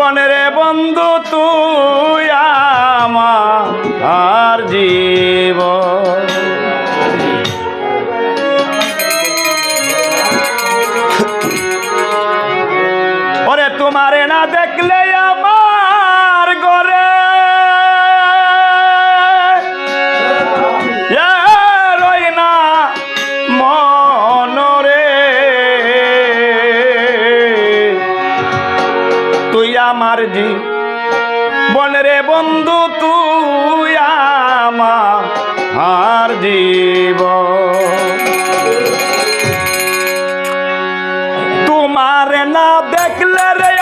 বনের বন্ধু তুই আমার জীব। ওরে তোমারে না দেখলে আমার আমার জি বনরে বন্ধু তুই আমার জীব। তোমার না দেখলে রে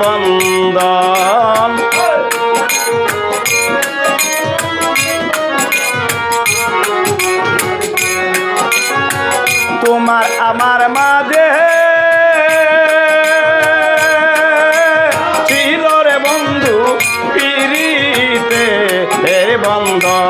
বন্দন। তোমার আমার মাঝে ছিল রে বন্ধু পিরিতে বন্ধন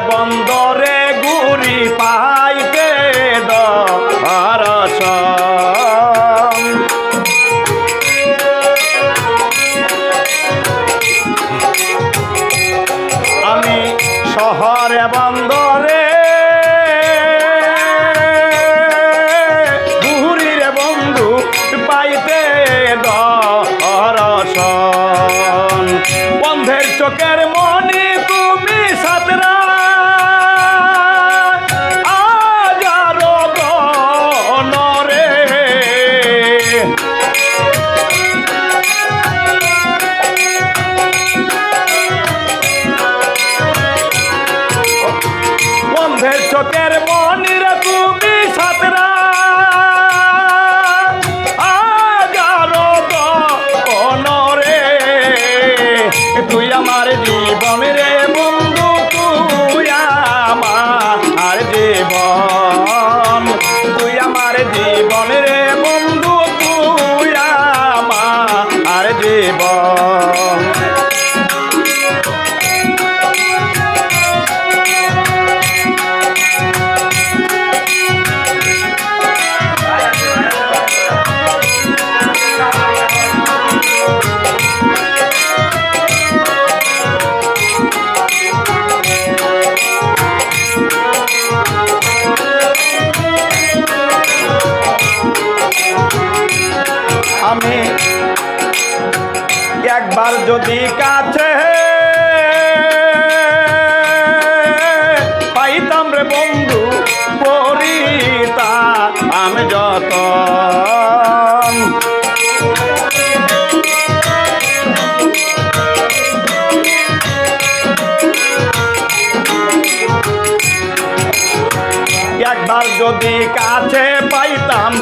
বন্দরে গুড়ি পাইতে দরস আমি শহরে বন্দরে জীবন। তুই আমার জীবন আমি একবার যদি কাছে পাইতাম রে বন্ধু পরিতা আমি যত যদি কাছে পাইতাম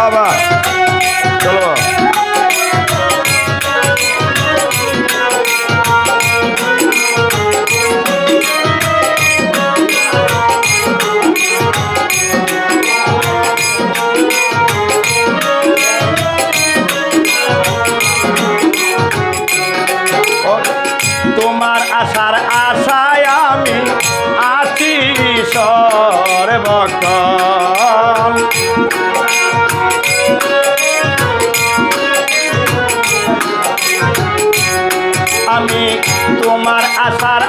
Baba. তোমার আশার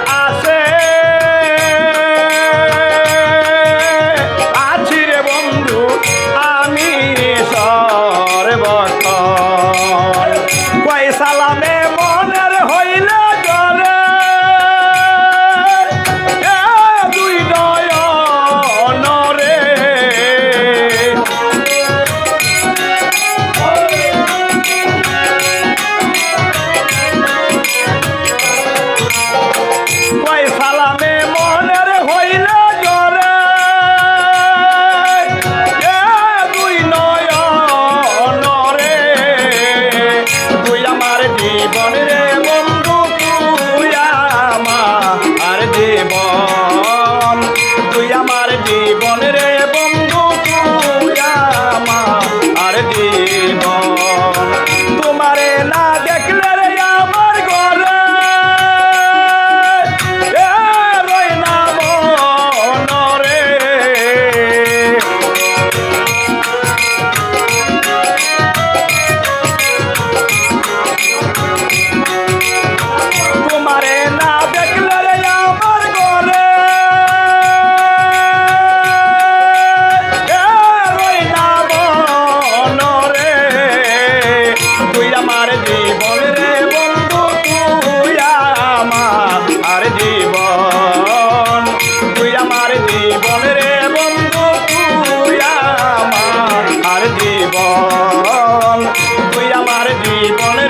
Vì.